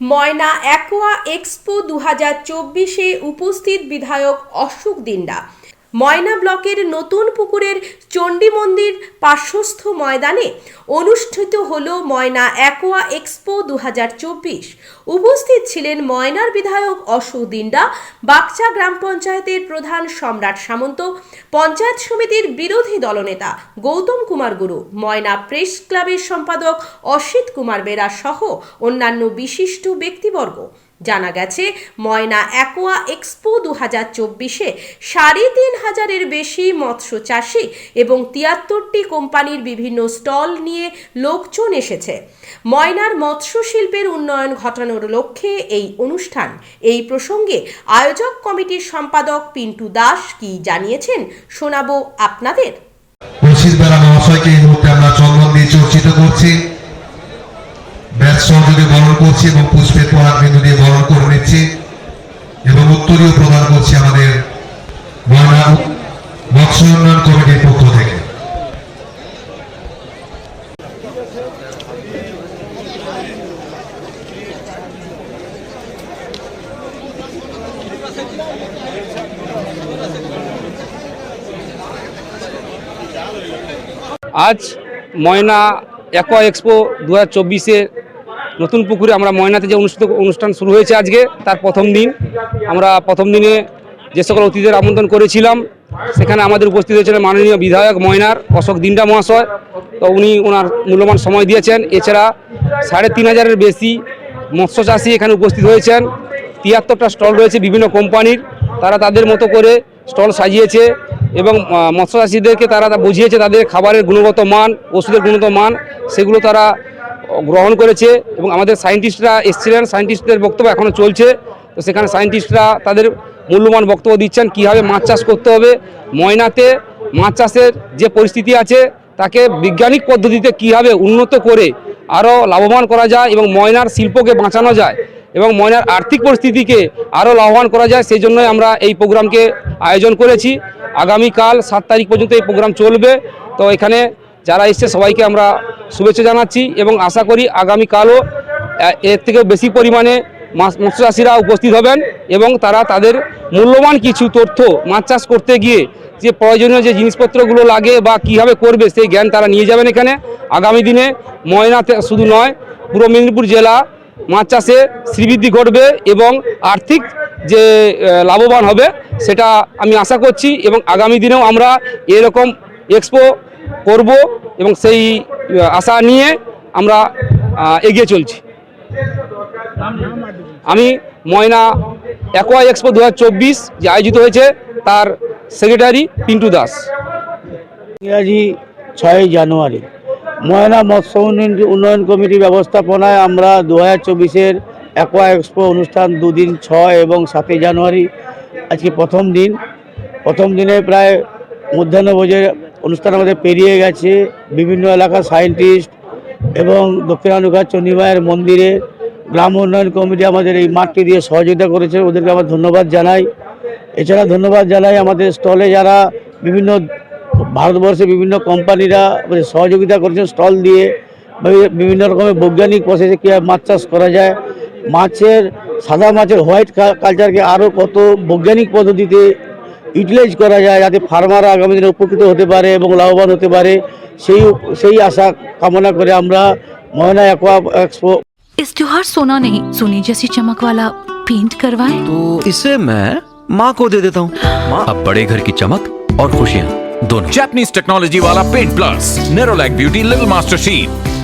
ময়না aqua expo দু হাজার চব্বিশে উপস্থিত বিধায়ক অশোক দিন্ডা। ময়না ব্লকের নতুন পুকুরের চণ্ডী মন্দির পার্শ্বস্থ ময়দানে অনুষ্ঠিত হল ময়না অ্যাকোয়া এক্সপো দু হাজার চব্বিশ। উপস্থিত ছিলেন ময়নার বিধায়ক অশোক দিন্ডা বাগচা গ্রাম পঞ্চায়েতের প্রধান সম্রাট সামন্ত, পঞ্চায়েত সমিতির বিরোধী দলনেতা গৌতম কুমার গুরু, ময়না প্রেস ক্লাবের সম্পাদক অসিত কুমার বেরা সহ অন্যান্য বিশিষ্ট ব্যক্তিবর্গ। জানা গেছে, ময়না অ্যাকোয়া এক্সপো দু হাজার চব্বিশে সাড়ে তিন হাজারের বেশি মৎস্য চাষি এবং তিয়াত্তরটি কোম্পানির বিভিন্ন স্টল নিয়ে লোকজন এসেছে। ময়নার মৎস্য শিল্পের উন্নয়ন ঘটানোর লক্ষ্যে এই অনুষ্ঠান। এই প্রসঙ্গে আয়োজক কমিটির সম্পাদক পিন্টু দাস কি জানিয়েছেন শোনাবো আপনাদের। মহাশয়কে এই মুহূর্তে আমরা চন্দন দিয়ে চর্চিত করছি। সহযোগে বরণ করছি এবং পুষ্পের পরাগ বিন্দু দিয়ে বরণ করে নিচ্ছি এবং উত্তরীয় প্রদান করছি আমাদের মৎস্য উন্নয়ন কমিটির পক্ষ থেকে। আজ ময়না অ্যাকোয়া এক্সপো দু হাজার নতুন পুকুরে আমরা ময়নাতে যে অনুষ্ঠিত অনুষ্ঠান শুরু হয়েছে আজকে, তার প্রথম দিন। আমরা প্রথম দিনে যে সকল অতিথিদের আমন্ত্রণ করেছিলাম, সেখানে আমাদের উপস্থিত হয়েছিলেন মাননীয় বিধায়ক ময়নার অশোক দিন্ডা মহাশয়। তো উনি ওনার মূল্যবান সময় দিয়েছেন। এছাড়া সাড়ে তিন হাজারের বেশি মৎস্য চাষি এখানে উপস্থিত হয়েছেন। তিয়াত্তরটা স্টল রয়েছে বিভিন্ন কোম্পানির। তারা তাদের মতো করে স্টল সাজিয়েছে এবং মৎস্য চাষিদেরকে তারা বুঝিয়েছে তাদের খাবারের গুণগত মান, ওষুধের গুণগত মান, সেগুলো তারা গ্রহণ করেছে এবং আমাদের সায়েন্টিস্টরা এসছিলেন, সায়েন্টিস্টদের বক্তব্য এখনও চলছে। তো সেখানে সায়েন্টিস্টরা তাদের মূল্যবান বক্তব্য দিচ্ছেন, কীভাবে মাছ চাষ করতে হবে, ময়নাতে মাছ চাষের যে পরিস্থিতি আছে, তাকে বৈজ্ঞানিক পদ্ধতিতে কীভাবে উন্নত করে আরও লাভবান করা যায় এবং ময়নার শিল্পকে বাঁচানো যায় এবং ময়নার আর্থিক পরিস্থিতিকে আরও লাভবান করা যায়, সেই জন্যই আমরা এই প্রোগ্রামকে আয়োজন করেছি। আগামীকাল সাত তারিখ পর্যন্ত এই প্রোগ্রাম চলবে। তো এখানে যারা এসছে, সবাইকে আমরা শুভেচ্ছা জানাচ্ছি এবং আশা করি আগামীকালও এর থেকে বেশি পরিমাণে মাছ মৎস্য চাষিরা উপস্থিত হবেন এবং তারা তাদের মূল্যবান কিছু তথ্য, মাছ চাষ করতে গিয়ে যে প্রয়োজনীয় যে জিনিসপত্রগুলো লাগে বা কীভাবে করবে, সেই জ্ঞান তারা নিয়ে যাবেন এখানে। আগামী দিনে ময়নাতে শুধু নয়, পূর্ব মেদিনীপুর জেলা মাছ চাষে শ্রীবৃদ্ধি ঘটবে এবং আর্থিক যে লাভবান হবে, সেটা আমি আশা করছি এবং আগামী দিনেও আমরা এরকম এক্সপো করব এবং সেই আশা নিয়ে আমরা এগিয়ে চলছি। আমি ময়না অ্যাকোয়া এক্সপো দু হাজার চব্বিশ যে আয়োজিত হয়েছে, তার সেক্রেটারি পিন্টু দাস। ইংরাজি ছয় জানুয়ারি। ময়না মৎস্য উন্নয়ন কমিটি ব্যবস্থাপনায় আমরা দু হাজার চব্বিশের অ্যাকোয়া এক্সপো অনুষ্ঠান দুদিন ছয় এবং সাতই জানুয়ারি, আজকে প্রথম দিন। প্রথম দিনে প্রায় মধ্যাহ্নভোজের অনুষ্ঠান আমাদের পেরিয়ে গেছে। বিভিন্ন এলাকার সায়েন্টিস্ট এবং দক্ষিণানুঘাট চণ্ডীমায়ের মন্দিরে গ্রাম উন্নয়ন কমিটি আমাদের এই মাঠটি দিয়ে সহযোগিতা করেছে। ওদেরকে আমার ধন্যবাদ জানাই। এছাড়া ধন্যবাদ জানাই আমাদের স্টলে যারা বিভিন্ন ভারতবর্ষে বিভিন্ন কোম্পানিরা সহযোগিতা করেছেন স্টল দিয়ে। বিভিন্ন রকমের বৈজ্ঞানিক প্রসেসে কীভাবে মাছ চাষ করা যায়। মাছের, সাদা মাছের হোয়াইট কালচারকে আরও কত বৈজ্ঞানিক পদ্ধতিতে ইউটিলাইজ করা যায় যাতে ফার্মাররা আগামী দিনে উপকৃত হতে পারে এবং লাভবান হতে পারে সেই সেই আশা কামনা করে আমরা ময়না অ্যাকোয়া এক্সপো इस त्योहार सोना नहीं सोने जैसी चमक वाला पेंट करवाएं तो इसे मैं माँ को दे देता हूँ माँ अब बड़े घर की चमक और खुशियाँ दोनों Japanese technology वाला Paint Plus, Nerolac Beauty Little Master Sheet.